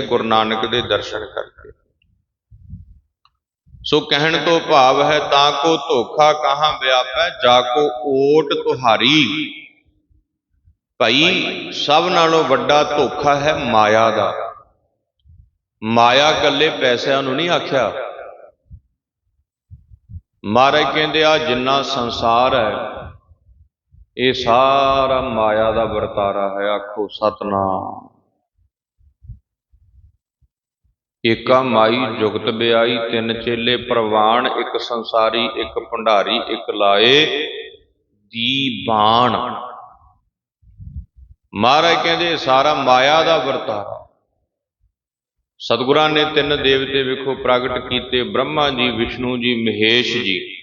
ਗੁਰੂ ਨਾਨਕ ਦੇ ਦਰਸ਼ਨ ਕਰਕੇ। ਸੋ ਕਹਿਣ ਤੋਂ ਭਾਵ ਹੈ, ਤਾਂ ਕੋ ਧੋਖਾ ਕਹਾਂ ਵਿਆਪੈ, ਜਾ ਕੋ ਓਟ ਤੁਹਾਰੀ। ਭਈ, ਸਭ ਨਾਲੋਂ ਵੱਡਾ ਧੋਖਾ ਹੈ ਮਾਇਆ ਦਾ। ਮਾਇਆ ਕੱਲੇ ਪੈਸਿਆਂ ਨੂੰ ਨਹੀਂ ਆਖਿਆ। ਮਹਾਰਾਜ ਕਹਿੰਦੇ ਆ ਜਿੰਨਾ ਸੰਸਾਰ ਹੈ, ਇਹ ਸਾਰਾ ਮਾਇਆ ਦਾ ਵਰਤਾਰਾ ਹੈ। ਆਖੋ, ਸਤਨਾਮ। ਏਕਾ ਮਾਈ ਜੁਗਤ ਬਿਆਈ, ਤਿੰਨ ਚੇਲੇ ਪ੍ਰਵਾਨ ਇੱਕ ਸੰਸਾਰੀ, ਇੱਕ ਭੰਡਾਰੀ, ਇੱਕ ਲਾਏ ਦੀ ਬਾਣ। ਮਹਾਰਾਜ ਕਹਿੰਦੇ, ਸਾਰਾ ਮਾਇਆ ਦਾ ਵਰਤਾਰਾ। ਸਤਿਗੁਰਾਂ ਨੇ ਤਿੰਨ ਦੇਵਤੇ ਵਿਖੋ ਪ੍ਰਗਟ ਕੀਤੇ, ਬ੍ਰਹਮਾ ਜੀ, ਵਿਸ਼ਨੂੰ ਜੀ, ਮਹੇਸ਼ ਜੀ,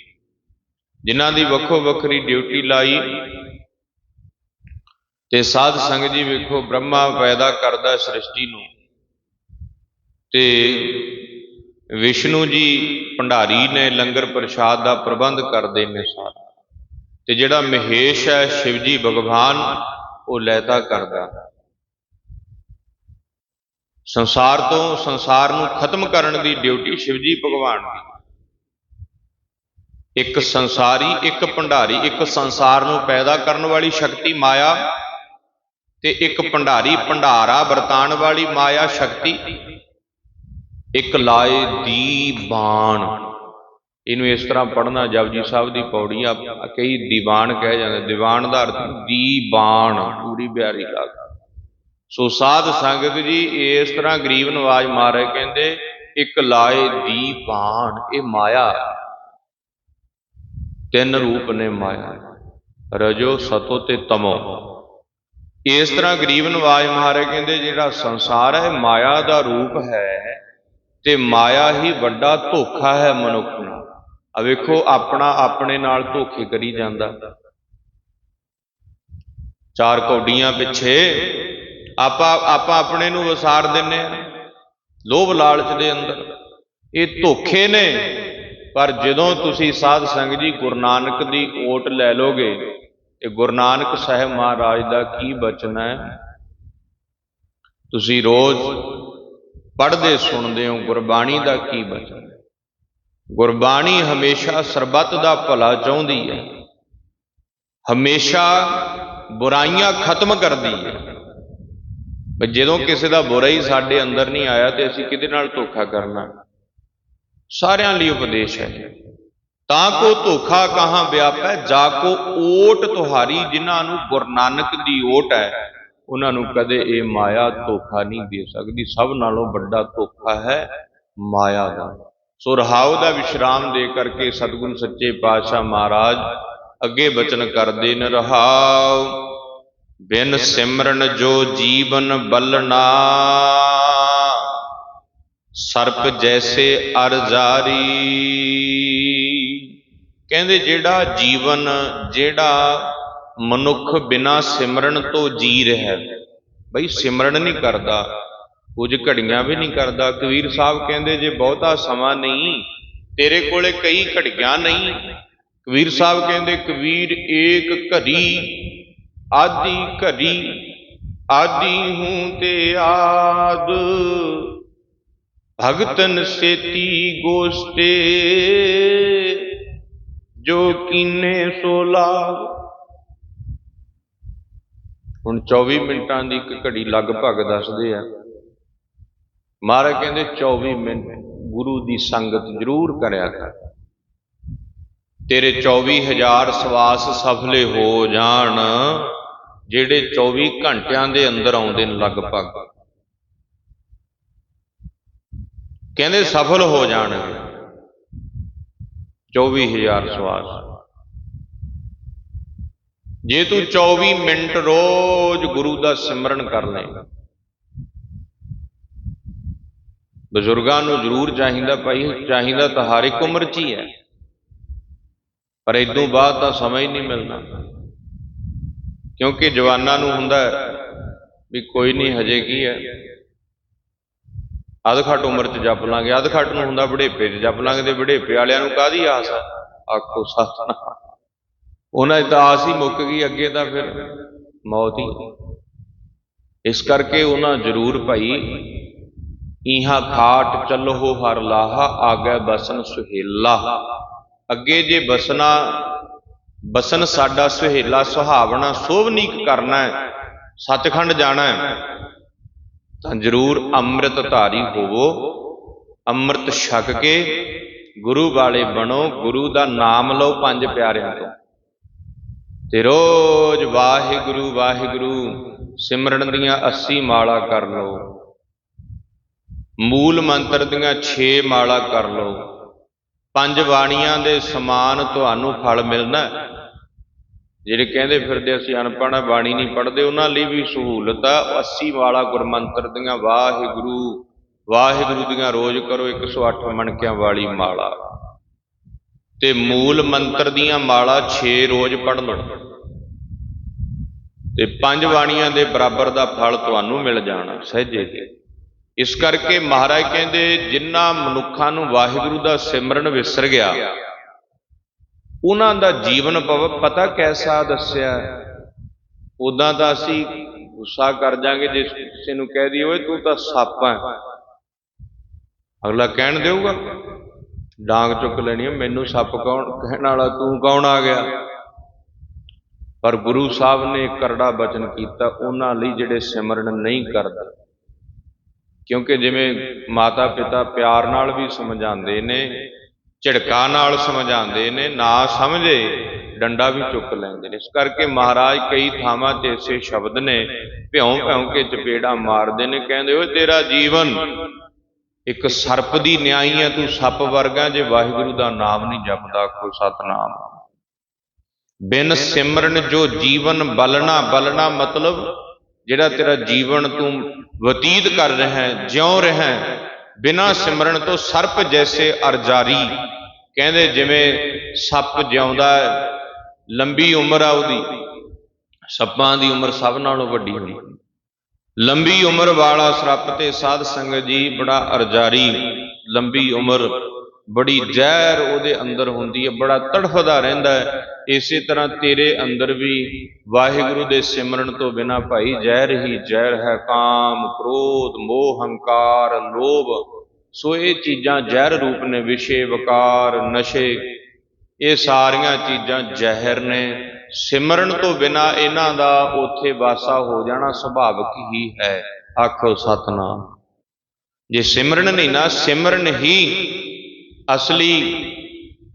ਜਿਨ੍ਹਾਂ ਦੀ ਵੱਖੋ ਵੱਖਰੀ ਡਿਊਟੀ ਲਾਈ। ਤੇ ਸਾਧ ਸੰਗਤ ਜੀ ਵੇਖੋ, ਬ੍ਰਹਮਾ ਪੈਦਾ ਕਰਦਾ ਸ੍ਰਿਸ਼ਟੀ ਨੂੰ। ਤੇ ਵਿਸ਼ਨੂੰ ਜੀ ਭੰਡਾਰੀ ਨੇ ਲੰਗਰ ਪ੍ਰਸ਼ਾਦ ਦਾ ਪ੍ਰਬੰਧ ਕਰਦੇ ਨੇ ਸਾਰਾ। ਤੇ ਜਿਹੜਾ ਮਹੇਸ਼ ਹੈ ਸ਼ਿਵ ਜੀ ਭਗਵਾਨ, ਉਹ ਲੈਤਾ ਕਰਦਾ। ਸੰਸਾਰ ਤੋਂ, ਸੰਸਾਰ ਨੂੰ ਖਤਮ ਕਰਨ ਦੀ ਡਿਊਟੀ ਸ਼ਿਵਜੀ ਭਗਵਾਨ ਦੀ। ਇੱਕ ਸੰਸਾਰੀ, ਇੱਕ ਭੰਡਾਰੀ, ਇੱਕ ਸੰਸਾਰ ਨੂੰ ਪੈਦਾ ਕਰਨ ਵਾਲੀ ਸ਼ਕਤੀ ਮਾਇਆ ਤੇ ਇੱਕ ਭੰਡਾਰੀ, ਭੰਡਾਰਾ ਵਰਤਾਨ ਵਾਲੀ ਮਾਇਆ ਸ਼ਕਤੀ ਇੱਕ ਲਾਏ ਦੀ ਬਾਣ। ਇਹਨੂੰ ਇਸ ਤਰ੍ਹਾਂ ਪੜ੍ਹਨਾ, ਜਪਜੀ ਸਾਹਿਬ ਦੀ ਪੌੜੀ ਆ, ਕਈ ਦੀਵਾਨ ਕਹਿ ਜਾਂਦੇ, ਦੀਵਾਨ ਦਾ ਅਰਥ ਦੀ ਬਾਣ, ਪੂਰੀ ਬਿਆਰੀ ਲਾਗ ਸੋ ਸਾਧ ਸੰਗਤ ਜੀ, ਇਸ ਤਰ੍ਹਾਂ ਗਰੀਬ ਨਵਾਜ ਮਾਰੇ ਕਹਿੰਦੇ, ਇੱਕ ਲਾਏ ਦੀ ਬਾਣ, ਇਹ ਮਾਇਆ। ਤਿੰਨ ਰੂਪ ਨੇ ਮਾਇਆ, ਰਜੋ, ਸਤੋ ਤੇ ਤਮੋ। ਇਸ ਤਰ੍ਹਾਂ ਗਰੀਬ ਨਵਾਜ ਮਹਾਰਾਜ ਕਹਿੰਦੇ, ਜਿਹੜਾ ਸੰਸਾਰ ਹੈ, ਮਾਇਆ ਦਾ ਰੂਪ ਹੈ। ਤੇ ਮਾਇਆ ਹੀ ਵੱਡਾ ਧੋਖਾ ਹੈ ਮਨੁੱਖ ਨੂੰ। ਆ ਵੇਖੋ, ਆਪਣਾ ਆਪਣੇ ਨਾਲ ਧੋਖੇ ਕਰੀ ਜਾਂਦਾ। ਚਾਰ ਕੌਡੀਆਂ ਪਿੱਛੇ ਆਪਾਂ ਆਪਾਂ ਆਪਣੇ ਨੂੰ ਵਸਾਰ ਦਿੰਨੇ ਆ। ਲੋਭ ਲਾਲਚ ਦੇ ਅੰਦਰ। ਇਹ ਧੋਖੇ ਨੇ। ਪਰ ਜਦੋਂ ਤੁਸੀਂ ਸਾਧ ਸੰਗਤ ਜੀ ਗੁਰੂ ਨਾਨਕ ਦੀ ਓਟ ਲੈ ਲੋਗੇ ਇਹ ਗੁਰੂ ਨਾਨਕ ਸਾਹਿਬ ਮਹਾਰਾਜ ਦਾ ਕੀ ਬਚਨ ਹੈ? ਤੁਸੀਂ ਰੋਜ਼ ਪੜ੍ਹਦੇ ਸੁਣਦੇ ਹੋ ਗੁਰਬਾਣੀ ਦਾ ਕੀ ਬਚਨ? ਗੁਰਬਾਣੀ ਹਮੇਸ਼ਾ ਸਰਬੱਤ ਦਾ ਭਲਾ ਚਾਹੁੰਦੀ ਹੈ। ਹਮੇਸ਼ਾ ਬੁਰਾਈਆਂ ਖਤਮ ਕਰਦੀ ਹੈ। ਜਦੋਂ ਕਿਸੇ ਦਾ ਬੁਰਾ ਹੀ ਸਾਡੇ ਅੰਦਰ ਨਹੀਂ ਆਇਆ ਤੇ ਅਸੀਂ ਕਿਹਦੇ ਨਾਲ ਧੋਖਾ ਕਰਨਾ? ਸਾਰਿਆਂ ਲਈ ਉਪਦੇਸ਼ ਹੈ। ਤਾਂ ਕੋ ਧੋਖਾ ਕਹਾਂ ਵਿਆਪੈ, ਜਾ ਕੋ ਓਟ ਤੁਹਾਰੀ, ਜਿਨ੍ਹਾਂ ਨੂੰ ਗੁਰੂ ਨਾਨਕ ਦੀ ਓਟ ਹੈ। ਉਹਨਾਂ ਨੂੰ ਕਦੇ ਇਹ ਮਾਇਆ ਧੋਖਾ ਨਹੀਂ ਦੇ ਸਕਦੀ। ਸਭ ਨਾਲੋਂ ਵੱਡਾ ਧੋਖਾ ਹੈ ਮਾਇਆ ਦਾ। ਸੋ ਰਹਾਉ ਦਾ ਵਿਸ਼ਰਾਮ ਦੇ ਕਰਕੇ ਸਤਿਗੁਰੂ ਸੱਚੇ ਪਾਤਸ਼ਾਹ ਮਹਾਰਾਜ ਅੱਗੇ ਬਚਨ ਕਰਦੇ ਨ, ਰਹਾਉ ਬਿਨ ਸਿਮਰਨ ਜੋ ਜੀਵਨ ਬਲਣਾ ਸਰਪ ਜੈਸੇ ਅਰਜ਼ਾਰੀ ਕਹਿੰਦੇ, ਜਿਹੜਾ ਜੀਵਨ, ਜਿਹੜਾ ਮਨੁੱਖ ਬਿਨਾ ਸਿਮਰਨ ਤੋਂ ਜੀ ਰਿਹਾ ਬਈ ਸਿਮਰਨ ਨਹੀਂ ਕਰਦਾ, ਕੁਝ ਘੜੀਆਂ ਵੀ ਨਹੀਂ ਕਰਦਾ। ਕਬੀਰ ਸਾਹਿਬ ਕਹਿੰਦੇ, ਜੇ ਬਹੁਤਾ ਸਮਾਂ ਨਹੀਂ, ਤੇਰੇ ਕੋਲੇ ਕਈ ਘੜੀਆਂ ਨਹੀਂ। ਕਬੀਰ ਸਾਹਿਬ ਕਹਿੰਦੇ, ਕਬੀਰ ਏਕ ਘੜੀ, ਆਦੀ ਘੜੀ, ਆਦੀ ਹੂੰ ਤੇ ਆਦ। ਭਗਤਨ ਸੇਤੀ ਗੋਸਤੇ ਜੋ ਕੀਨੇ ਸੋ ਲਾਗ। ਹੁਣ 24 ਮਿੰਟਾਂ ਦੀ ਇੱਕ ਘੜੀ ਲਗਭਗ ਦੱਸਦੇ ਆ। ਮਹਾਰਾਜ ਕਹਿੰਦੇ 24 ਮਿੰਟ ਗੁਰੂ ਦੀ ਸੰਗਤ ਜ਼ਰੂਰ ਕਰਿਆ ਕਰ। ਤੇਰੇ 24000 ਸਵਾਸ ਸਫਲੇ ਹੋ ਜਾਣ, ਜਿਹੜੇ 24 ਘੰਟਿਆਂ ਦੇ ਅੰਦਰ ਆਉਂਦੇ ਨੇ ਲਗਭਗ। ਕਹਿੰਦੇ, ਸਫਲ ਹੋ ਜਾਣਗੇ। 24000 ਸਵਾਸ। ਜੇ ਤੂੰ 24 ਮਿੰਟ ਰੋਜ਼ ਗੁਰੂ ਦਾ ਸਿਮਰਨ ਕਰ ਲੈ। ਬਜ਼ੁਰਗਾਂ ਨੂੰ ਜ਼ਰੂਰ ਚਾਹੀਦਾ ਭਾਈ, ਚਾਹੀਦਾ ਤਾਂ ਹਰ ਇੱਕ ਉਮਰ 'ਚ ਹੀ ਹੈ। ਪਰ ਇਦੋਂ ਬਾਅਦ ਤਾਂ ਸਮਾਂ ਹੀ ਨਹੀਂ ਮਿਲਦਾ। ਕਿਉਂਕਿ ਜਵਾਨਾਂ ਨੂੰ ਹੁੰਦਾ ਵੀ ਕੋਈ ਨਹੀਂ ਹਜੇ ਕੀ ਹੈ। ਅਧਖਟ ਉਮਰ 'ਚ ਜਪ ਲਾਂਗੇ। ਅਧਖਟ ਨੂੰ ਹੁੰਦਾ ਬੁਢੇਪੇ 'ਚ ਜਪ ਲਾਂਗੇ ਤੇ ਬੁਢੇਪੇ ਵਾਲਿਆਂ ਨੂੰ ਕਾਦੀ ਆਸ ਆ? ਆਖੋ ਸਤਨਾਮ। ਉਹਨਾਂ ਦੀ ਤਾਂ ਆਸ ਹੀ ਮੁੱਕ ਗਈ, ਅੱਗੇ ਤਾਂ ਫਿਰ ਮੌਤ ਹੀ। ਇਸ ਕਰਕੇ ਉਹਨਾਂ ਜ਼ਰੂਰ ਭਾਈ, ਈਹਾ ਖਾਟ ਚੱਲੋ ਹਰ ਲਾਹਾ, ਆਗੇ ਬਸਨ ਸੁਹੇਲਾ। ਅੱਗੇ ਜੇ ਬਸਨਾ, ਬਸਨ ਸਾਡਾ ਸੁਹੇਲਾ, ਸੁਹਾਵਣਾ ਸੋਭਨੀਕ ਕਰਨਾ ਹੈ ਸੱਚਖੰਡ ਜਾਣਾ ਹੈ, ਤਾਂ ਜ਼ਰੂਰ ਅੰਮ੍ਰਿਤ ਧਾਰੀ ਹੋਵੋ। ਅੰਮ੍ਰਿਤ ਛਕ ਕੇ ਗੁਰੂ ਵਾਲੇ ਬਣੋ, ਗੁਰੂ ਦਾ ਨਾਮ ਲਓ ਪੰਜ ਪਿਆਰਿਆਂ ਤੋਂ। ਤੇ ਰੋਜ਼ ਵਾਹਿਗੁਰੂ ਵਾਹਿਗੁਰੂ, ਸਿਮਰਨ ਦੀਆਂ 80 ਮਾਲਾ ਕਰ ਲਓ। ਮੂਲ ਮੰਤਰ ਦੀਆਂ 6 ਮਾਲਾ ਕਰ ਲਓ। ਪੰਜ ਬਾਣੀਆਂ ਦੇ ਸਮਾਨ ਤੁਹਾਨੂੰ ਫਲ ਮਿਲਣਾ। ਜਿਹੜੇ ਕਹਿੰਦੇ ਫਿਰਦੇ ਅਸੀਂ ਅਨਪੜ੍ਹ ਬਾਣੀ ਨਹੀਂ ਪੜ੍ਹਦੇ, ਉਹਨਾਂ ਲਈ ਵੀ ਸਹੂਲਤ ਆ। 80 ਵਾਲਾ ਗੁਰਮੰਤਰ ਦੀਆਂ ਵਾਹਿਗੁਰੂ ਵਾਹਿਗੁਰੂ ਦੀਆਂ ਰੋਜ਼ ਕਰੋ 108 ਮਣਕਿਆਂ ਵਾਲੀ ਮਾਲਾ। ਤੇ ਮੂਲ ਮੰਤਰ ਦੀਆਂ ਮਾਲਾ 6 ਰੋਜ਼ ਪੜ੍ਹ ਲਓ ਤੇ ਪੰਜ ਬਾਣੀਆਂ ਦੇ ਬਰਾਬਰ ਦਾ ਫਲ ਤੁਹਾਨੂੰ ਮਿਲ ਜਾਣਾ, ਸਹਿਜੇ। ਹੀ। ਇਸ ਕਰਕੇ ਮਹਾਰਾਜ ਕਹਿੰਦੇ ਜਿਨ੍ਹਾਂ ਮਨੁੱਖਾਂ ਨੂੰ ਵਾਹਿਗੁਰੂ ਦਾ ਸਿਮਰਨ ਵਿਸਰ ਗਿਆ, ਉਹਨਾਂ ਦਾ ਜੀਵਨ ਭਵ ਪਤਾ ਕੈਸਾ ਦੱਸਿਆ। ਉਦਾਂ ਤਾਂ ਅਸੀਂ ਗੁੱਸਾ ਕਰ ਜਾਾਂਗੇ ਜੇ ਕਿਸੇ ਨੂੰ ਕਹਿ ਦਈਏ, ਓਏ ਤੂੰ ਤਾਂ ਸੱਪ ਹੈ ਅਗਲਾ ਕਹਿਣ ਦੇਊਗਾ ਡਾਂਗ ਚੁੱਕ ਲੈਣੀ ਹੈ, ਮੈਨੂੰ ਸੱਪ ਕੌਣ ਕਹਿਣ ਵਾਲਾ ਤੂੰ ਕੌਣ ਆ ਗਿਆ? ਪਰ ਗੁਰੂ ਸਾਹਿਬ ਨੇ ਕਰੜਾ ਬਚਨ ਕੀਤਾ ਉਹਨਾਂ ਲਈ ਜਿਹੜੇ ਸਿਮਰਨ ਨਹੀਂ ਕਰਦੇ। ਕਿਉਂਕਿ ਜਿਵੇਂ ਮਾਤਾ ਪਿਤਾ ਪਿਆਰ ਨਾਲ ਵੀ ਸਮਝਾਉਂਦੇ ਨੇ ਝਿੜਕਾ ਨਾਲ ਸਮਝਾਉਂਦੇ ਨੇ ਨਾ ਸਮਝੇ ਡੰਡਾ ਵੀ ਚੁੱਕ ਲੈਂਦੇ ਨੇ। ਇਸ ਕਰਕੇ ਮਹਾਰਾਜ ਕਈ ਥਾਵਾਂ ਤੇ ਐਸੇ ਸ਼ਬਦ ਨੇ ਭਿਉਂ ਭਿਉਂ ਕੇ ਚਪੇੜਾ ਮਾਰਦੇ ਨੇ ਕਹਿੰਦੇ ਓਏ ਤੇਰਾ ਜੀਵਨ ਇੱਕ ਸਰਪ ਦੀ ਨਿਆਈ ਹੈ, ਤੂੰ ਸੱਪ ਵਰਗਾ ਜੇ ਵਾਹਿਗੁਰੂ ਦਾ ਨਾਮ ਨਹੀਂ ਜਪਦਾ, ਕੋਈ ਸਤਨਾਮ। ਬਿਨ ਸਿਮਰਨ ਜੋ ਜੀਵਨ ਬਲਣਾ ਬਲਣਾ ਮਤਲਬ ਜਿਹੜਾ ਤੇਰਾ ਜੀਵਨ ਤੂੰ ਬਤੀਤ ਕਰ ਰਿਹਾ ਹੈ, ਜਿਉ ਰਿਹਾ ਹੈ, ਬਿਨਾ ਸਿਮਰਨ ਤੋਂ ਸਰਪ ਜੈਸੇ ਅਰਜਾਰੀ। ਕਹਿੰਦੇ ਜਿਵੇਂ ਸੱਪ ਜਿਉਂਦਾ ਲੰਬੀ ਉਮਰ ਆ ਉਹਦੀ, ਸੱਪਾਂ ਦੀ ਉਮਰ ਸਭ ਨਾਲੋਂ ਵੱਡੀ ਹੁੰਦੀ। ਲੰਬੀ ਉਮਰ ਵਾਲਾ ਸਰਪ ਤੇ ਸਾਧ ਸੰਗਤ ਜੀ ਬੜਾ ਅਰਜਾਰੀ। ਲੰਬੀ ਉਮਰ, ਬੜੀ ਜ਼ਹਿਰ ਉਹਦੇ ਅੰਦਰ ਹੁੰਦੀ ਹੈ, ਬੜਾ ਤੜਫਦਾ ਰਹਿੰਦਾ ਹੈ। ਇਸੇ ਤਰ੍ਹਾਂ ਤੇਰੇ ਅੰਦਰ ਵੀ ਵਾਹਿਗੁਰੂ ਦੇ ਸਿਮਰਨ ਤੋਂ ਬਿਨਾ ਭਾਈ ਜ਼ਹਿਰ ਹੀ ਜ਼ਹਿਰ ਹੈ। ਕਾਮ, ਕ੍ਰੋਧ, ਮੋਹ, ਹੰਕਾਰ, ਲੋਭ, ਸੋ ਇਹ ਚੀਜ਼ਾਂ ਜ਼ਹਿਰ ਰੂਪ ਨੇ, ਵਿਸ਼ੇ, ਵਕਾਰ, ਨਸ਼ੇ, ਇਹ ਸਾਰੀਆਂ ਚੀਜ਼ਾਂ ਜ਼ਹਿਰ ਨੇ। ਸਿਮਰਨ ਤੋਂ ਬਿਨਾ ਇਹਨਾਂ ਦਾ ਉੱਥੇ ਵਾਸਾ ਹੋ ਜਾਣਾ ਸੁਭਾਵਿਕ ਹੀ ਹੈ। ਆਖੋ ਸਤਨਾਮ। ਜੇ ਸਿਮਰਨ ਨਹੀਂ ਨਾ, ਸਿਮਰਨ ਹੀ ਅਸਲੀ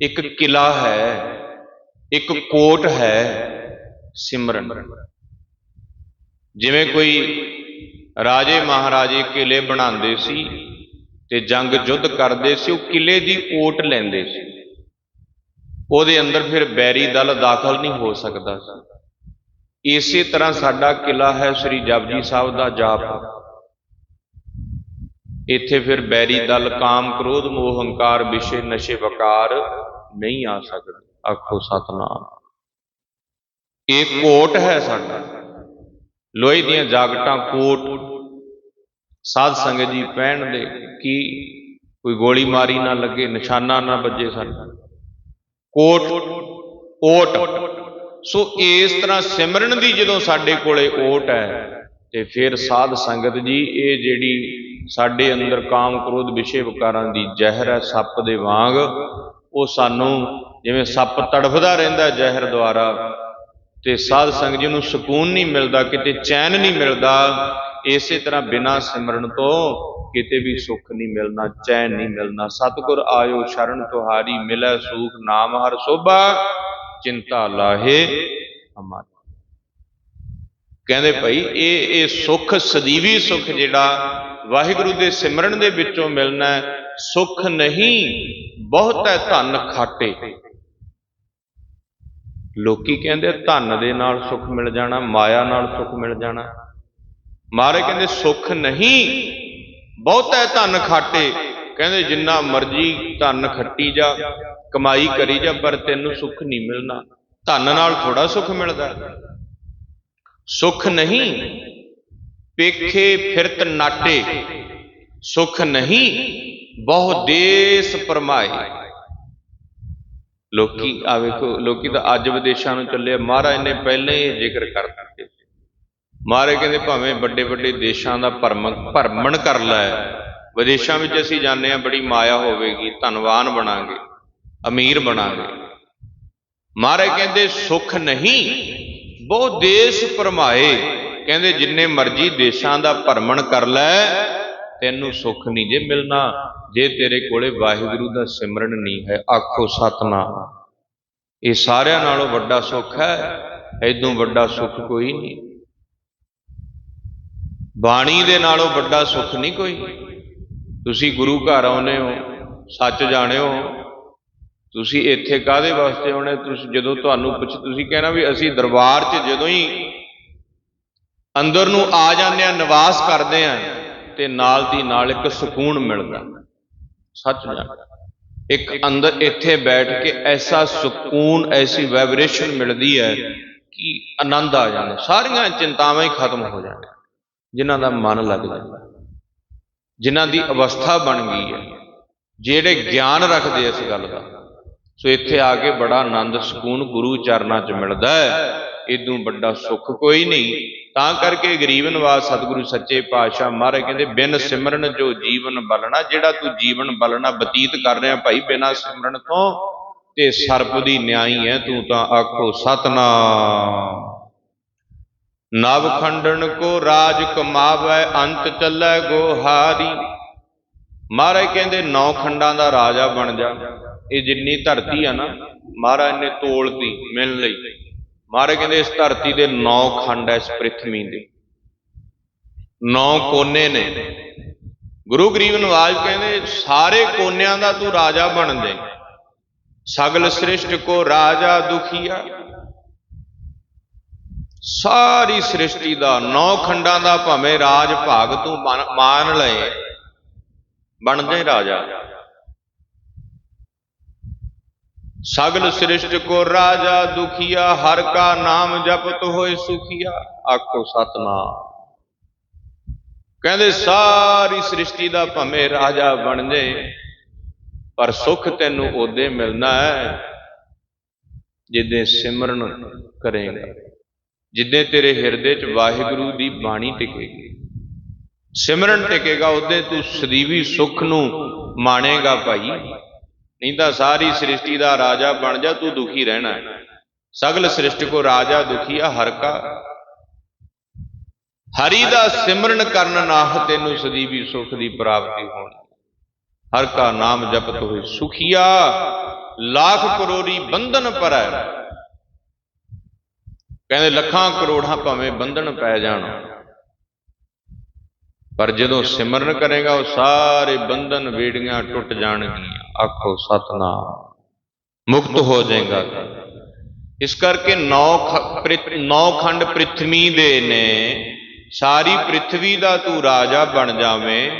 ਇੱਕ ਕਿਲਾ ਹੈ, ਇੱਕ ਕੋਟ ਹੈ ਸਿਮਰਨ। ਜਿਵੇਂ ਕੋਈ ਰਾਜੇ ਮਹਾਰਾਜੇ ਕਿਲੇ ਬਣਾਉਂਦੇ ਸੀ ਤੇ ਜੰਗ ਯੁੱਧ ਕਰਦੇ ਸੀ, ਉਹ ਕਿਲੇ ਦੀ ਓਟ ਲੈਂਦੇ ਸੀ। ਉਹਦੇ ਅੰਦਰ ਫਿਰ ਬੈਰੀ ਦਲ ਦਾਖਲ ਨਹੀਂ ਹੋ ਸਕਦਾ। ਇਸੇ ਤਰ੍ਹਾਂ ਸਾਡਾ ਕਿਲਾ ਹੈ ਸ੍ਰੀ ਜਪਜੀ ਸਾਹਿਬ ਦਾ ਜਾਪ। ਇੱਥੇ ਫਿਰ ਬੈਰੀ ਦਲ ਕਾਮ ਕ੍ਰੋਧ ਮੋਹ ਹੰਕਾਰ ਵਿਸ਼ੇ ਨਸ਼ੇ ਵਕਾਰ ਨਹੀਂ ਆ ਸਕਦੇ। ਆਖੋ ਸਤਨਾਮ। ਇਹ ਕੋਟ ਹੈ ਸਾਡਾ। ਲੋਹੇ ਦੀਆਂ ਜਾਗਟਾਂ ਕੋਟ। ਸਾਧ ਸੰਗਤ ਜੀ, ਪਹਿਣ ਦੇ ਕੀ ਕੋਈ ਗੋਲੀ ਮਾਰੀ ਨਾ ਲੱਗੇ, ਨਿਸ਼ਾਨਾ ਨਾ ਵੱਜੇ ਸਾਡਾ ਕੋਟ, ਓਟ। ਸੋ ਇਸ ਤਰ੍ਹਾਂ ਸਿਮਰਨ ਦੀ ਜਦੋਂ ਸਾਡੇ ਕੋਲੇ ਓਟ ਹੈ, ਤੇ ਫਿਰ ਸਾਧ ਸੰਗਤ ਜੀ, ਇਹ ਜਿਹੜੀ ਸਾਡੇ ਅੰਦਰ ਕਾਮ ਕ੍ਰੋਧ ਵਿਸ਼ੇ ਵਿਕਾਰਾਂ ਦੀ ਜ਼ਹਿਰ ਹੈ, ਸੱਪ ਦੇ ਵਾਂਗ, ਉਹ ਸਾਨੂੰ ਜਿਵੇਂ ਸੱਪ ਤੜਫਦਾ ਰਹਿੰਦਾ ਜ਼ਹਿਰ ਦੁਆਰਾ, ਤੇ ਸਾਧ ਸੰਗਤ ਜੀ ਨੂੰ ਸਕੂਨ ਨਹੀਂ ਮਿਲਦਾ, ਕਿਤੇ ਚੈਨ ਨਹੀਂ ਮਿਲਦਾ, ਇਸੇ ਤਰ੍ਹਾਂ ਬਿਨਾਂ ਸਿਮਰਨ ਤੋਂ ਕਿਤੇ ਵੀ ਸੁੱਖ ਨਹੀਂ ਮਿਲਣਾ, ਚੈਨ ਨਹੀਂ ਮਿਲਣਾ, ਸਤਿਗੁਰ ਆਇਓ ਸ਼ਰਨ ਤੁਹਾਰੀ, ਮਿਲੈ ਸੂਖ ਨਾਮ ਹਰ ਸੋਭਾ, ਚਿੰਤਾ ਲਾਹੇ ਅਮਰ। ਕਹਿੰਦੇ ਭਾਈ, ਇਹ ਇਹ ਸੁੱਖ ਸਦੀਵੀ ਸੁੱਖ ਜਿਹੜਾ ਵਾਹਿਗੁਰੂ ਦੇ ਸਿਮਰਨ ਦੇ ਵਿੱਚੋਂ ਮਿਲਣਾ ਸੁੱਖ ਨਹੀਂ, ਬਹੁਤ ਹੈ ਧਨ ਖਾਟੇ। ਲੋਕੀ ਕਹਿੰਦੇ ਧਨ ਦੇ ਨਾਲ ਸੁੱਖ ਮਿਲ ਜਾਣਾ, ਮਾਇਆ ਨਾਲ ਸੁੱਖ ਮਿਲ ਜਾਣਾ। ਮਾਰੇ ਕਹਿੰਦੇ, ਸੁੱਖ ਨਹੀਂ ਬਹੁਤਾ ਹੈ ਧਨ ਖਾਟੇ। ਕਹਿੰਦੇ ਜਿੰਨਾ ਮਰਜ਼ੀ ਧਨ ਖੱਟੀ ਜਾ, ਕਮਾਈ ਕਰੀ ਜਾ, ਪਰ ਤੈਨੂੰ ਸੁੱਖ ਨਹੀਂ ਮਿਲਣਾ। ਧਨ ਨਾਲ ਥੋੜਾ ਸੁੱਖ ਮਿਲਦਾ ਸੁੱਖ ਨਹੀਂ, ਪੇਖੇ ਫਿਰਤ ਨਾਟੇ। ਸੁਖ ਨਹੀਂ, ਬਹੁ ਦੇਸ ਪਰਮਾਏ। ਲੋਕੀ ਆ ਵੇਖੋ, ਲੋਕੀ ਤਾਂ ਅੱਜ ਵਿਦੇਸ਼ਾਂ ਨੂੰ ਚੱਲੇ ਮਹਾਰਾਜ ਨੇ ਪਹਿਲੇ ਹੀ ਜ਼ਿਕਰ ਕਰ ਦਿੱਤੇ। ਮਹਾਰਾਜ ਕਹਿੰਦੇ ਭਾਵੇਂ ਵੱਡੇ ਵੱਡੇ ਦੇਸ਼ਾਂ ਦਾ ਭਰਮ ਭਰਮਣ ਕਰ ਲੈ, ਵਿਦੇਸ਼ਾਂ ਵਿੱਚ ਅਸੀਂ ਜਾਂਦੇ ਆ ਬੜੀ ਮਾਇਆ ਹੋਵੇਗੀ, ਧਨਵਾਨ ਬਣਾਂਗੇ, ਅਮੀਰ ਬਣਾਂਗੇ। ਮਹਾਰਾਜ ਕਹਿੰਦੇ ਸੁਖ ਨਹੀਂ, ਬਹੁ ਦੇਸ਼ ਪਰਮਾਏ ਕਹਿੰਦੇ ਜਿੰਨੇ ਮਰਜ਼ੀ ਦੇਸ਼ਾਂ ਦਾ ਭਰਮਣ ਕਰ ਲੈ, ਤੈਨੂੰ ਸੁਖ ਨਹੀਂ ਜੇ ਮਿਲਣਾ, ਜੇ ਤੇਰੇ ਕੋਲੇ ਵਾਹਿਗੁਰੂ ਦਾ ਸਿਮਰਨ ਨਹੀਂ ਹੈ, ਆਖੋ ਸਤਨਾਮ। ਇਹ ਸਾਰਿਆਂ ਨਾਲੋਂ ਵੱਡਾ ਸੁੱਖ ਹੈ ਐਦੋਂ ਵੱਡਾ ਸੁੱਖ ਕੋਈ ਨਹੀਂ। ਬਾਣੀ ਦੇ ਨਾਲੋਂ ਵੱਡਾ ਸੁੱਖ ਨਹੀਂ ਕੋਈ। ਤੁਸੀਂ ਗੁਰੂ ਘਰ ਆਉਨੇ ਹੋ, ਸੱਚ ਜਾਣਿਓ ਤੁਸੀਂ ਇੱਥੇ ਕਾਦੇ ਵਾਸਤੇ ਆਉਣੇ? ਤੁਸੀਂ ਜਦੋਂ ਤੁਹਾਨੂੰ ਪੁੱਛ, ਤੁਸੀਂ ਕਹਿਣਾ ਵੀ ਅਸੀਂ ਦਰਬਾਰ 'ਚ ਜਦੋਂ ਹੀ ਅੰਦਰ ਨੂੰ ਆ ਜਾਂਦੇ ਆ ਨਿਵਾਸ ਕਰਦੇ ਆ ਤੇ ਨਾਲ ਦੀ ਨਾਲ ਇੱਕ ਸਕੂਨ ਮਿਲਦਾ। ਸੱਚ ਜਾਣ ਇੱਕ ਅੰਦਰ ਇੱਥੇ ਬੈਠ ਕੇ ਐਸਾ ਸਕੂਨ, ਐਸੀ ਵਾਈਬ੍ਰੇਸ਼ਨ ਮਿਲਦੀ ਹੈ ਕਿ ਆਨੰਦ ਆ ਜਾਂਦਾ। ਸਾਰੀਆਂ ਚਿੰਤਾਵਾਂ ਹੀ ਖਤਮ ਹੋ ਜਾਂਦੀਆਂ। ਜਿਨ੍ਹਾਂ ਦਾ ਮਨ ਲੱਗ ਜਾਂਦਾ ਜਿਨ੍ਹਾਂ ਦੀ ਅਵਸਥਾ ਬਣ ਗਈ ਹੈ, ਜਿਹੜੇ ਗਿਆਨ ਰੱਖਦੇ ਇਸ ਗੱਲ ਦਾ। ਸੋ ਇੱਥੇ ਆ ਕੇ ਬੜਾ ਆਨੰਦ ਸਕੂਨ ਗੁਰੂ ਚਰਨਾਂ 'ਚ ਮਿਲਦਾ ਹੈ। ਇਦੋਂ ਵੱਡਾ ਸੁੱਖ ਕੋਈ ਨਹੀਂ। ਤਾਂ ਕਰਕੇ ਗਰੀਬ ਨਿਵਾਸ ਸਤਿਗੁਰੂ ਸੱਚੇ ਪਾਤਸ਼ਾਹ ਮਹਾਰਾਜ ਕਹਿੰਦੇ, ਬਿਨ ਸਿਮਰਨ ਜੋ ਜੀਵਨ ਬਲਣਾ, ਜਿਹੜਾ ਤੂੰ ਜੀਵਨ ਬਲਣਾ ਬਤੀਤ ਕਰ ਰਿਹਾ ਭਾਈ, ਬਿਨਾ ਸਿਮਰਨ ਤੋਂ ਤੇ ਸਰਪ ਦੀ ਨਿਆਈ ਹੈ, ਤੂੰ ਤਾਂ ਆਖੋ ਸਤਨਾਮ। ਨਵ ਖੰਡਨ ਕੋ ਰਾਜ ਕਮਾਵੇ, ਅੰਤ ਚੱਲੇ ਗੋਹਾਰੀ। ਮਹਾਰਾਜ ਕਹਿੰਦੇ, ਨੌ ਖੰਡਾਂ ਦਾ ਰਾਜਾ ਬਣ ਜਾ। ਇਹ ਜਿੰਨੀ ਧਰਤੀ ਆ ਨਾ, ਮਹਾਰਾਜ ਨੇ ਤੋਲਤੀ ਮਿਲਣ ਲਈ। ਮਹਾਰਾਜ ਕਹਿੰਦੇ, ਇਸ ਧਰਤੀ ਦੇ ਨੌ ਖੰਡ ਐ ਇਸ ਪ੍ਰਿਥਵੀ ਦੇ। ਨੌ ਕੋਨੇ ਨੇ। ਗੁਰੂ ਗਰੀਬ ਨਵਾਜ ਕਹਿੰਦੇ, ਸਾਰੇ ਕੋਨਿਆਂ ਦਾ ਤੂੰ ਰਾਜਾ ਬਣ ਦੇ। ਸਗਲ ਸ੍ਰਿਸ਼ਟ ਕੋ ਰਾਜਾ ਦੁਖੀਆ। ਸਾਰੀ ਸ੍ਰਿਸ਼ਟੀ ਦਾ ਨੌ ਖੰਡਾਂ ਦਾ ਭਾਵੇਂ ਰਾਜ ਭਾਗ ਤੂੰ ਮਾਨ ਲਏ ਬਣ ਜਾਏ ਰਾਜਾ। ਸਗਲ ਸ੍ਰਿਸ਼ਟ ਕੋ ਰਾਜਾ ਦੁਖੀਆ, ਹਰ ਕਾ ਨਾਮ ਜਪਤ ਹੋਏ ਸੁਖੀਆ, ਆਖੋ ਸਤਨਾਮ। ਕਹਿੰਦੇ ਸਾਰੀ ਸ੍ਰਿਸ਼ਟੀ ਦਾ ਭਾਵੇਂ ਰਾਜਾ ਬਣ ਜਾਏ ਪਰ ਸੁਖ ਤੈਨੂੰ ਉਹਦੇ ਮਿਲਣਾ ਹੈ ਜਿੱਦੇ ਸਿਮਰਨ ਕਰੇਗਾ। ਜਿੱਦੇ ਤੇਰੇ ਹਿਰਦੇ 'ਚ ਵਾਹਿਗੁਰੂ ਦੀ ਬਾਣੀ ਟਿਕੇਗੀ। ਸਿਮਰਨ ਟਿਕੇਗਾ, ਉਹਦੇ ਤੂੰ ਸਦੀਵੀ ਸੁੱਖ ਨੂੰ ਮਾਣੇਗਾ ਭਾਈ। ਨਹੀਂ ਤਾਂ ਸਾਰੀ ਸ੍ਰਿਸ਼ਟੀ ਦਾ ਰਾਜਾ ਬਣ ਜਾ, ਤੂੰ ਦੁਖੀ ਰਹਿਣਾ ਹੈ। ਸਗਲ ਸ੍ਰਿਸ਼ਟ ਕੋ ਰਾਜਾ ਦੁਖੀਆ ਹਰ ਕਾ। ਹਰੀ ਦਾ ਸਿਮਰਨ ਕਰਨ ਨਾਹ ਤੈਨੂੰ ਸਦੀਵੀ ਸੁਖ ਦੀ ਪ੍ਰਾਪਤੀ ਹੋਣੀ। ਹਰ ਕਾ ਨਾਮ ਜਪਤ ਹੋਏ ਸੁਖੀਆ, ਲੱਖ ਕਰੋੜੀ ਬੰਧਨ ਪਰੈ ਕਹਿੰਦੇ ਲੱਖਾਂ ਕਰੋੜਾਂ ਭਾਵੇਂ ਬੰਧਨ ਪੈ ਜਾਣ। ਪਰ ਜਦੋਂ ਸਿਮਰਨ ਕਰੇਗਾ, ਉਹ ਸਾਰੇ ਬੰਧਨ ਵੇੜੀਆਂ ਟੁੱਟ ਜਾਣਗੀਆਂ। ਆਖੋ, ਸਤਨਾਮ। ਮੁਕਤ ਹੋ ਜਾਏਗਾ। ਇਸ ਕਰਕੇ ਨੌ ਨੌ ਖੰਡ ਪ੍ਰਿਥਵੀ ਦੇ ਨੇ। ਸਾਰੀ ਪ੍ਰਿਥਵੀ ਦਾ ਤੂੰ ਰਾਜਾ ਬਣ ਜਾਵੇਂ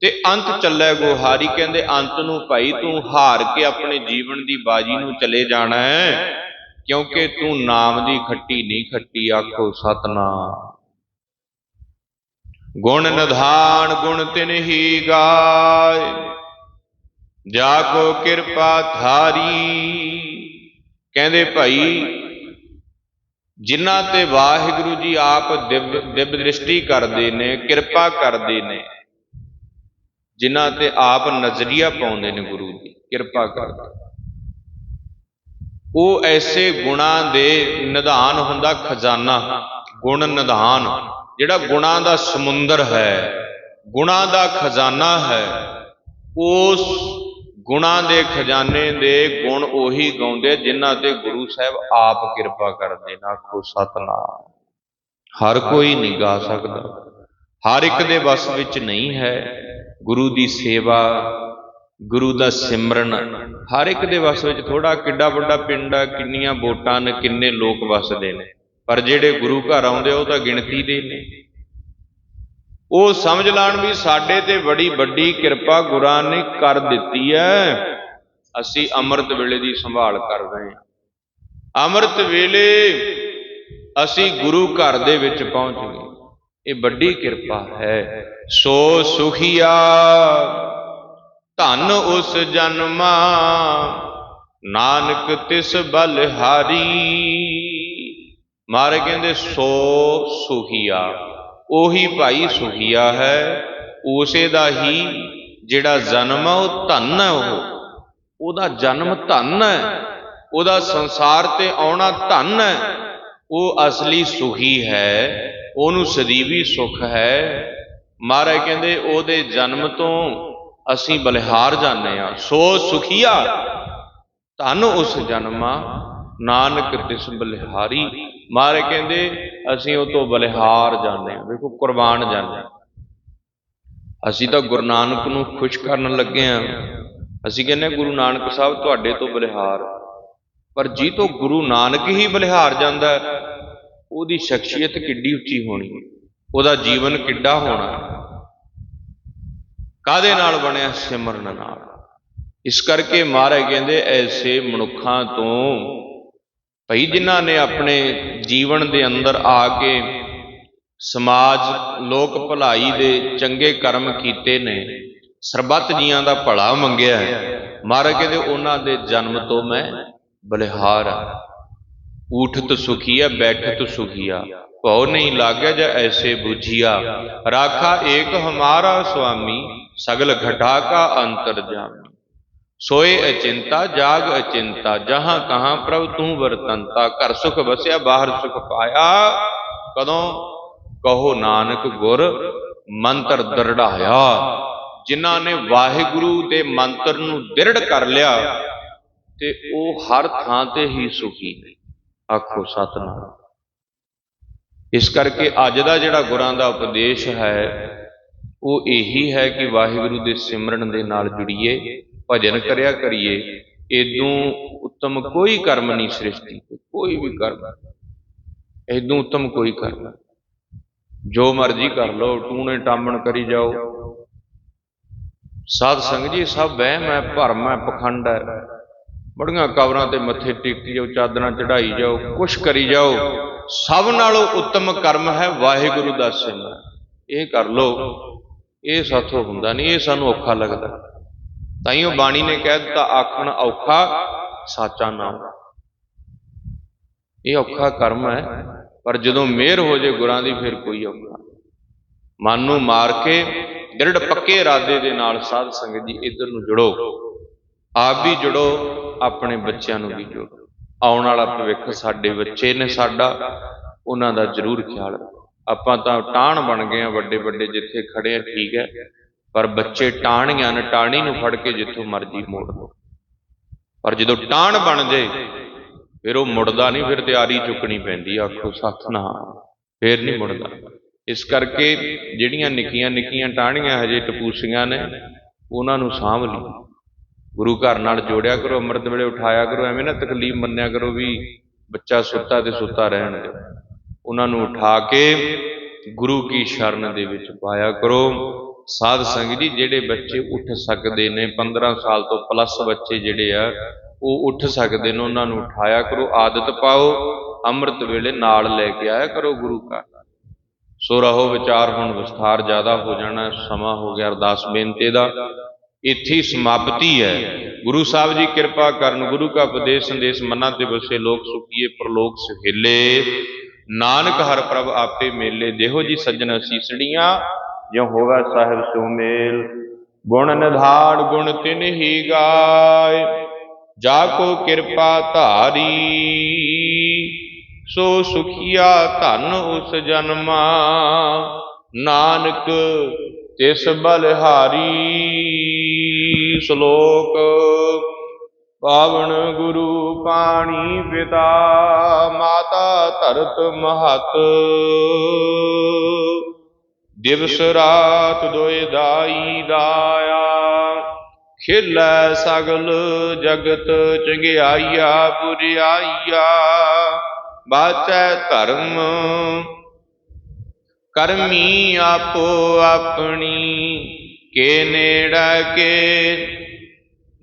ਤੇ ਅੰਤ ਚੱਲੇ ਗੋਹਾਰੀ। ਕਹਿੰਦੇ, ਅੰਤ ਨੂੰ ਭਾਈ, ਤੂੰ ਹਾਰ ਕੇ ਆਪਣੇ ਜੀਵਨ ਦੀ ਬਾਜੀ ਨੂੰ ਚਲੇ ਜਾਣਾ ਹੈ। ਕਿਉਂਕਿ ਤੂੰ ਨਾਮ ਦੀ ਖੱਟੀ ਨਹੀਂ ਖੱਟੀ, ਆਖੋ ਸਤਨਾਮ। ਗੁਣ ਨਿਧਾਨ, ਗੁਣ ਤਿਨ ਹੀ ਗਾਏ ਜਾ ਕੋ ਕਿਰਪਾ ਧਾਰੀ। ਕਹਿੰਦੇ ਭਾਈ, ਜਿਨ੍ਹਾਂ ਤੇ ਵਾਹਿਗੁਰੂ ਜੀ ਆਪ ਦਿਵ ਦਿਵ ਦ੍ਰਿਸ਼ਟੀ ਕਰਦੇ ਨੇ, ਕਿਰਪਾ ਕਰਦੇ ਨੇ, ਜਿਨ੍ਹਾਂ ਤੇ ਆਪ ਨਜ਼ਰੀਆ ਪਾਉਂਦੇ ਨੇ ਗੁਰੂ ਦੀ, ਕਿਰਪਾ ਕਰਦੇ ਉਹ ਐਸੇ ਗੁਣਾਂ ਦੇ ਨਿਧਾਨ ਹੁੰਦਾ ਖਜ਼ਾਨਾ, ਗੁਣ ਨਿਧਾਨ, ਜਿਹੜਾ ਗੁਣਾਂ ਦਾ ਸਮੁੰਦਰ ਹੈ, ਗੁਣਾਂ ਦਾ ਖਜ਼ਾਨਾ ਹੈ, ਉਸ ਗੁਣਾਂ ਦੇ ਖਜ਼ਾਨੇ ਦੇ ਗੁਣ ਉਹੀ ਗਾਉਂਦੇ ਜਿਨ੍ਹਾਂ ਤੇ ਗੁਰੂ ਸਾਹਿਬ ਆਪ ਕਿਰਪਾ ਕਰਦੇ ਨਾ, ਆਖੋ ਸਤਨਾਮ। ਹਰ ਕੋਈ ਨਹੀਂ ਗਾ ਸਕਦਾ। ਹਰ ਇੱਕ ਦੇ ਵੱਸ ਵਿੱਚ ਨਹੀਂ ਹੈ ਗੁਰੂ ਦੀ ਸੇਵਾ ਗੁਰੂ ਦਾ ਸਿਮਰਨ। ਹਰ ਇੱਕ ਦੇ ਵੱਸ ਵਿੱਚ ਥੋੜਾ ਕਿੱਡਾ ਵੱਡਾ ਪਿੰਡ ਆ, ਕਿੰਨੀਆਂ ਵੋਟਾਂ ਨੇ, ਕਿੰਨੇ ਲੋਕ ਵੱਸਦੇ ਨੇ। ਪਰ ਜਿਹੜੇ ਗੁਰੂ ਘਰ ਆਉਂਦੇ ਉਹ ਤਾਂ ਗਿਣਤੀ ਦੇ ਨੇ। ਉਹ ਸਮਝ ਲਾਣ ਵੀ ਸਾਡੇ ਤੇ ਬੜੀ ਵੱਡੀ ਕਿਰਪਾ ਗੁਰਾਂ ਨੇ ਕਰ ਦਿੱਤੀ ਹੈ ਅਸੀਂ ਅੰਮ੍ਰਿਤ ਵੇਲੇ ਦੀ ਸੰਭਾਲ ਕਰ ਰਹੇ ਹਾਂ। ਅੰਮ੍ਰਿਤ ਵੇਲੇ ਅਸੀਂ ਗੁਰੂ ਘਰ ਦੇ ਵਿੱਚ ਪਹੁੰਚ ਗਏ। ਇਹ ਵੱਡੀ ਕਿਰਪਾ ਹੈ। ਸੋ ਸੁਖੀਆ। ਧਨ ਉਸ ਜਨਮਾ, ਨਾਨਕ ਤਿਸ ਬਲਹਾਰੀ। ਮਾਰੇ ਕਹਿੰਦੇ, ਸੋ ਸੁਖੀਆ, ਉਹੀ ਭਾਈ ਸੁਖੀਆ ਹੈ, ਉਸੇ ਦਾ ਹੀ ਜਿਹੜਾ ਜਨਮ ਹੈ, ਉਹ ਧਨ ਹੈ ਉਹ। ਉਹਦਾ ਜਨਮ ਧਨ ਹੈ, ਉਹਦਾ ਸੰਸਾਰ ਤੇ ਆਉਣਾ ਧਨ ਹੈ। ਉਹ ਅਸਲੀ ਸੁਖੀ ਹੈ, ਉਹਨੂੰ ਸਦੀਵੀ ਸੁਖ ਹੈ। ਮਹਾਰਾਜ ਕਹਿੰਦੇ, ਉਹਦੇ ਜਨਮ ਤੋਂ ਅਸੀਂ ਬਲਿਹਾਰ ਜਾਂਦੇ ਆ ਸੋ ਸੁਖੀਆ ਧਨ ਉਸ ਜਨਮਾ ਨਾਨਕ ਤਿਸ ਬਲਿਹਾਰੀ। ਮਾਰੇ ਕਹਿੰਦੇ ਅਸੀਂ ਉਹ ਤੋਂ ਬਲਿਹਾਰ ਜਾਂਦੇ ਆ ਵੇਖੋ ਕੁਰਬਾਨ ਜਾਂਦੇ ਆ ਅਸੀਂ ਤਾਂ ਗੁਰੂ ਨਾਨਕ ਨੂੰ ਖੁਸ਼ ਕਰਨ ਲੱਗੇ ਆ ਅਸੀਂ ਕਹਿੰਦੇ ਹਾਂ, ਗੁਰੂ ਨਾਨਕ ਸਾਹਿਬ ਤੁਹਾਡੇ ਤੋਂ ਬਲਿਹਾਰ। ਪਰ ਜੀ ਤੋਂ ਗੁਰੂ ਨਾਨਕ ਹੀ ਬਲਿਹਾਰ ਜਾਂਦਾ ਉਹਦੀ ਸ਼ਖਸੀਅਤ ਕਿੱਡੀ ਉੱਚੀ ਹੋਣੀ ਉਹਦਾ ਜੀਵਨ ਕਿੱਡਾ ਹੋਣਾ ਕਾਦੇ ਨਾਲ ਬਣਿਆ? ਸਿਮਰਨ ਨਾਲ। ਇਸ ਕਰਕੇ ਮਹਾਰਾਜ ਕਹਿੰਦੇ, ਐਸੇ ਮਨੁੱਖਾਂ ਤੋਂ ਭਈ ਜਿਨ੍ਹਾਂ ਨੇ ਆਪਣੇ ਜੀਵਨ ਦੇ ਅੰਦਰ ਆ ਕੇ ਸਮਾਜ, ਲੋਕ ਭਲਾਈ ਦੇ ਚੰਗੇ ਕਰਮ ਕੀਤੇ ਨੇ, ਸਰਬੱਤ ਜੀਆਂ ਦਾ ਭਲਾ ਮੰਗਿਆ ਹੈ। ਮਹਾਰਾਜ ਕਹਿੰਦੇ, ਉਹਨਾਂ ਦੇ ਜਨਮ ਤੋਂ ਮੈਂ ਬਲਿਹਾਰ ਆ ਉਠਤ ਸੁਖੀਆ ਬੈਠਤ ਸੁਖੀਆ ਭਉ ਨਹੀਂ ਲਾਗੈ ਜ ਐਸੇ ਬੁਝੀਆ। ਰਾਖਾ ਏਕ ਹਮਾਰਾ ਸੁਆਮੀ ਸਗਲ ਘਟਾ ਕਾ ਅੰਤਰ ਜਾਮੀ। ਸੋਏ ਅਚਿੰਤਾ, ਜਾਗ ਅਚਿੰਤਾ, ਜਹਾਂ ਕਹਾਂ ਪ੍ਰਭ ਤੂੰ ਵਰਤੰਤਾ, ਘਰ ਸੁਖ ਵਸਿਆ, ਬਾਹਰ ਸੁਖ ਪਾਇਆ। ਕਦੋਂ? ਕਹੋ ਨਾਨਕ ਗੁਰ, ਮੰਤਰ ਦਰੜਾਇਆ। ਜਿਨ੍ਹਾਂ ਨੇ ਵਾਹਿਗੁਰੂ ਦੇ ਮੰਤਰ ਨੂੰ ਦ੍ਰਿੜ ਕਰ ਲਿਆ, ਤੇ ਉਹ ਹਰ ਥਾਂ ਤੇ ਹੀ ਸੁਖੀ ਨੇ। ਆਖੋ ਸਤਨਾਮ। ਇਸ ਕਰਕੇ ਅੱਜ ਦਾ ਜਿਹੜਾ ਗੁਰਾਂ ਦਾ ਉਪਦੇਸ਼ ਹੈ ਉਹ ਇਹੀ ਹੈ ਕਿ ਵਾਹਿਗੁਰੂ ਦੇ ਸਿਮਰਨ ਦੇ ਨਾਲ ਜੁੜੀਏ, ਭਜਨ ਕਰਿਆ ਕਰੀਏ ਇਦੋਂ ਉੱਤਮ ਕੋਈ ਕਰਮ ਨਹੀਂ ਸ੍ਰਿਸ਼ਟੀ ਕੋਈ ਵੀ ਕਰਮ। ਇਦੋਂ ਉੱਤਮ ਕੋਈ ਕਰਮ। ਜੋ ਮਰਜ਼ੀ ਕਰ ਲਓ, ਟੂਣੇ ਟਾਮਣ ਕਰੀ ਜਾਓ। ਸਾਧ ਸੰਗਤ ਜੀ, ਸਭ ਵਹਿਮ ਹੈ, ਭਰਮ ਹੈ, ਪਖੰਡ ਹੈ। ਬੜੀਆਂ ਕਬਰਾਂ ਤੇ ਮੱਥੇ ਟੇਕੀ ਜਾਓ, ਚਾਦਰਾਂ ਚੜਾਈ ਜਾਓ, ਕੁਛ ਕਰੀ ਜਾਓ। ਸਭ ਨਾਲੋਂ ਉੱਤਮ ਕਰਮ ਹੈ ਵਾਹਿਗੁਰੂ ਦਾ ਸਿਮਰਨ। ਇਹ ਕਰ ਲਓ। ਇਹ ਸਾਥੋਂ ਹੁੰਦਾ ਨਹੀਂ, ਇਹ ਸਾਨੂੰ ਔਖਾ ਲੱਗਦਾ। ਤਾਂ ਹੀ ਉਹ ਬਾਣੀ ਨੇ ਕਹਿ ਦਿੱਤਾ, ਆਖਣ ਔਖਾ ਸਾਚਾ ਨਾਮ। ਇਹ ਔਖਾ ਕਰਮ ਹੈ, ਪਰ ਜਦੋਂ ਮਿਹਰ ਹੋ ਜੇ ਗੁਰਾਂ ਦੀ, ਫਿਰ ਕੋਈ ਔਖਾ। ਮਨ ਨੂੰ ਮਾਰ ਕੇ ਦ੍ਰਿੜ ਪੱਕੇ ਇਰਾਦੇ ਦੇ ਨਾਲ ਸਾਧ ਸੰਗਤ ਜੀ ਇਧਰ ਨੂੰ ਜੁੜੋ। ਆਪ ਵੀ ਜੁੜੋ, ਆਪਣੇ ਬੱਚਿਆਂ ਨੂੰ ਵੀ ਜੋੜੋ। ਆਉਣ ਵਾਲਾ ਭਵਿੱਖ ਸਾਡੇ ਬੱਚੇ ਨੇ ਸਾਡਾ, ਉਹਨਾਂ ਦਾ ਜ਼ਰੂਰ ਖਿਆਲ ਰੱਖੋ। ਆਪਾਂ ਤਾਂ ਟਾਣ ਬਣ ਗਏ ਆ ਵੱਡੇ ਵੱਡੇ ਜਿੱਥੇ ਖੜੇ ਆ ਠੀਕ ਹੈ। ਪਰ ਬੱਚੇ ਟਾਹਣੀਆਂ ਨੇ ਟਾਹਣੀ ਨੂੰ ਫੜ ਕੇ ਜਿੱਥੋਂ ਮਰਜ਼ੀ ਮੋੜ ਲਓ। ਪਰ ਜਦੋਂ ਟਾਣ ਬਣ ਜੇ ਫਿਰ ਉਹ ਮੁੜਦਾ ਨਹੀਂ ਫਿਰ ਤਿਆਰੀ ਚੁੱਕਣੀ ਪੈਂਦੀ ਆ, ਆਖੋ ਸਤਨਾਮ ਫਿਰ ਨਹੀਂ ਮੁੜਦਾ। ਇਸ ਕਰਕੇ ਜਿਹੜੀਆਂ ਨਿੱਕੀਆਂ ਨਿੱਕੀਆਂ ਟਾਹਣੀਆਂ ਹਜੇ ਟਪੂਸੀਆਂ ਨੇ ਉਹਨਾਂ ਨੂੰ ਸਾਂਭ ਲਈ। ਗੁਰੂ ਘਰ ਨਾਲ ਜੋੜਿਆ ਕਰੋ ਅੰਮ੍ਰਿਤ ਵੇਲੇ ਉਠਾਇਆ ਕਰੋ ਐਵੇਂ ਨਾ ਤਕਲੀਫ ਮੰਨਿਆ ਕਰੋ ਵੀ ਬੱਚਾ ਸੁੱਤਾ ਤੇ ਸੁੱਤਾ ਰਹਿਣ ਦਿਓ। ਉਹਨਾਂ ਨੂੰ ਉਠਾ ਕੇ ਗੁਰੂ ਕੀ ਸ਼ਰਨ ਦੇ ਵਿੱਚ ਪਾਇਆ ਕਰੋ। ਸਾਧ ਸੰਗਤ ਜੀ, ਜਿਹੜੇ ਬੱਚੇ ਉੱਠ ਸਕਦੇ ਨੇ 15 ਸਾਲ ਤੋਂ ਪਲੱਸ ਬੱਚੇ ਜਿਹੜੇ ਆ, ਉਹ ਉੱਠ ਸਕਦੇ ਨੇ, ਉਹਨਾਂ ਨੂੰ ਉਠਾਇਆ ਕਰੋ, ਆਦਤ ਪਾਓ, ਅੰਮ੍ਰਿਤ ਵੇਲੇ ਨਾਲ ਲੈ ਕੇ ਆਇਆ ਕਰੋ ਗੁਰੂ ਘਰ। ਸੋ ਰਹੋ, ਵਿਚਾਰ ਹੁਣ ਵਿਸਥਾਰ ਜ਼ਿਆਦਾ ਹੋ ਜਾਣਾ, ਸਮਾਂ ਹੋ ਗਿਆ ਅਰਦਾਸ ਬੇਨਤੀ ਦਾ। ਇੱਥੇ ਸਮਾਪਤੀ ਹੈ। ਗੁਰੂ ਸਾਹਿਬ ਜੀ ਕਿਰਪਾ ਕਰਨ, ਗੁਰੂ ਕਾ ਉਪਦੇਸ਼ ਸੰਦੇਸ਼ ਮਨਾਂ ਤੇ ਵਸੇ, ਲੋਕ ਸੁਖੀਏ, ਪ੍ਰਲੋਕ ਸੁਹੇਲੇ ਨਾਨਕ ਹਰ ਪ੍ਰਭ ਆਪੇ ਮੇਲੇ ਦੇਹੋ ਜੀ ਸੱਜਣ ਸੀਸੜੀਆਂ ਜਿਉ ਹੋਵੇ ਸਾਹਿਬ ਸੋ ਮੇਲ। ਗੁਣ ਨਿਧਾੜ, ਗੁਣ ਤਿਨ ਹੀ ਗਾਏ, ਜਾ ਕੋ ਕਿਰਪਾ ਧਾਰੀ। ਸੋ ਸੁਖੀਆ ਧਨ ਉਸ ਜਨਮਾ, ਨਾਨਕ ਤਿਸ ਬਲਹਾਰੀ। ਸ਼ਲੋਕ ਪਾਵਨ ਗੁਰੂ ਪਾਣੀ ਪਿਤਾ ਮਾਤਾ ਧਰਤ ਮਹਤ। ਦਿਵਸ ਰਾਤ ਦੋਇ ਦਾਈ ਦਾਇਆ ਖੇਲੈ ਸਗਲ ਜਗਤ ਚੰਗਿਆਈਆ ਬੁਰਿਆਈਆ ਬਾਚੈ ਧਰਮ ਕਰਮੀ ਆਪੋ ਆਪਣੀ ਕੇ ਨੇੜਾ ਕੇ